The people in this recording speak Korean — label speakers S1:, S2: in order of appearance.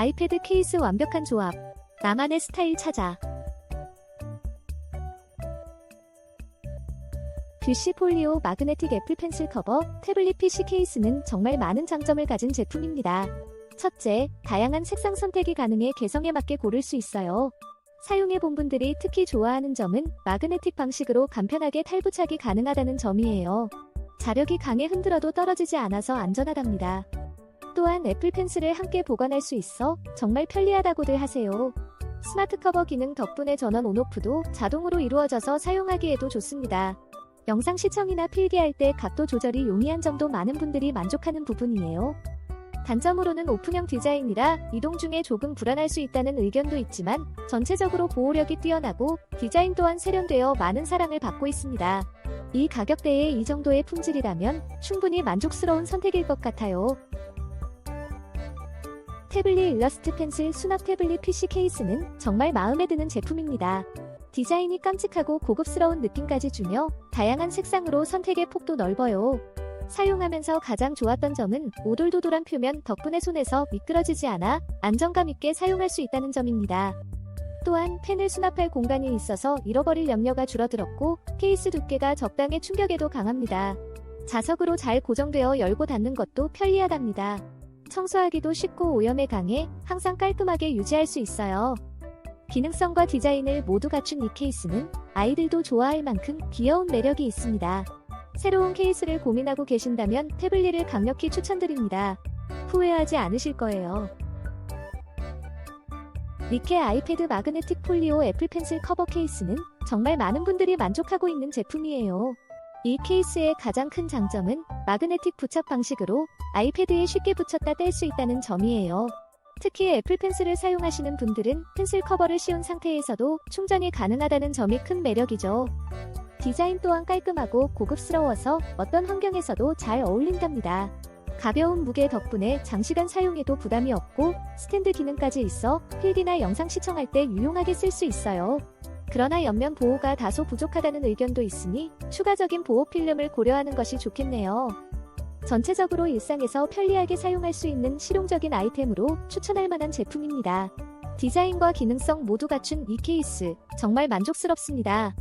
S1: 아이패드 케이스 완벽한 조합. 나만의 스타일 찾아. 뷰시 폴리오 마그네틱 애플 펜슬 커버 태블릿 PC 케이스는 정말 많은 장점을 가진 제품입니다. 첫째, 다양한 색상 선택이 가능해 개성에 맞게 고를 수 있어요. 사용해본 분들이 특히 좋아하는 점은 마그네틱 방식으로 간편하게 탈부착이 가능하다는 점이에요. 자력이 강해 흔들어도 떨어지지 않아서 안전하답니다. 또한 애플 펜슬을 함께 보관할 수 있어 정말 편리하다고들 하세요. 스마트 커버 기능 덕분에 전원 온오프도 자동으로 이루어져서 사용하기에도 좋습니다. 영상 시청이나 필기할 때 각도 조절이 용이한 점도 많은 분들이 만족하는 부분이에요. 단점으로는 오픈형 디자인이라 이동 중에 조금 불안할 수 있다는 의견도 있지만 전체적으로 보호력이 뛰어나고 디자인 또한 세련되어 많은 사랑을 받고 있습니다. 이 가격대에 이 정도의 품질이라면 충분히 만족스러운 선택일 것 같아요. 태블릿 일러스트 펜슬 수납 태블릿 PC 케이스는 정말 마음에 드는 제품입니다. 디자인이 깜찍하고 고급스러운 느낌까지 주며 다양한 색상으로 선택의 폭도 넓어요. 사용하면서 가장 좋았던 점은 오돌도돌한 표면 덕분에 손에서 미끄러지지 않아 안정감 있게 사용할 수 있다는 점입니다. 또한 펜을 수납할 공간이 있어서 잃어버릴 염려가 줄어들었고 케이스 두께가 적당해 충격에도 강합니다. 자석으로 잘 고정되어 열고 닫는 것도 편리하답니다. 청소하기도 쉽고 오염에 강해 항상 깔끔하게 유지할 수 있어요. 기능성과 디자인을 모두 갖춘 이 케이스는 아이들도 좋아할 만큼 귀여운 매력이 있습니다. 새로운 케이스를 고민하고 계신다면 태블릿을 강력히 추천드립니다. 후회하지 않으실 거예요. 니케 아이패드 마그네틱 폴리오 애플 펜슬 커버 케이스는 정말 많은 분들이 만족하고 있는 제품이에요. 이 케이스의 가장 큰 장점은 마그네틱 부착 방식으로 아이패드에 쉽게 붙였다 뗄 수 있다는 점이에요. 특히 애플 펜슬을 사용하시는 분들은 펜슬 커버를 씌운 상태에서도 충전이 가능하다는 점이 큰 매력이죠. 디자인 또한 깔끔하고 고급스러워서 어떤 환경에서도 잘 어울린답니다. 가벼운 무게 덕분에 장시간 사용해도 부담이 없고 스탠드 기능까지 있어 필기나 영상 시청할 때 유용하게 쓸 수 있어요. 그러나 옆면 보호가 다소 부족하다는 의견도 있으니 추가적인 보호 필름을 고려하는 것이 좋겠네요. 전체적으로 일상에서 편리하게 사용할 수 있는 실용적인 아이템으로 추천할 만한 제품입니다. 디자인과 기능성 모두 갖춘 이 케이스 정말 만족스럽습니다.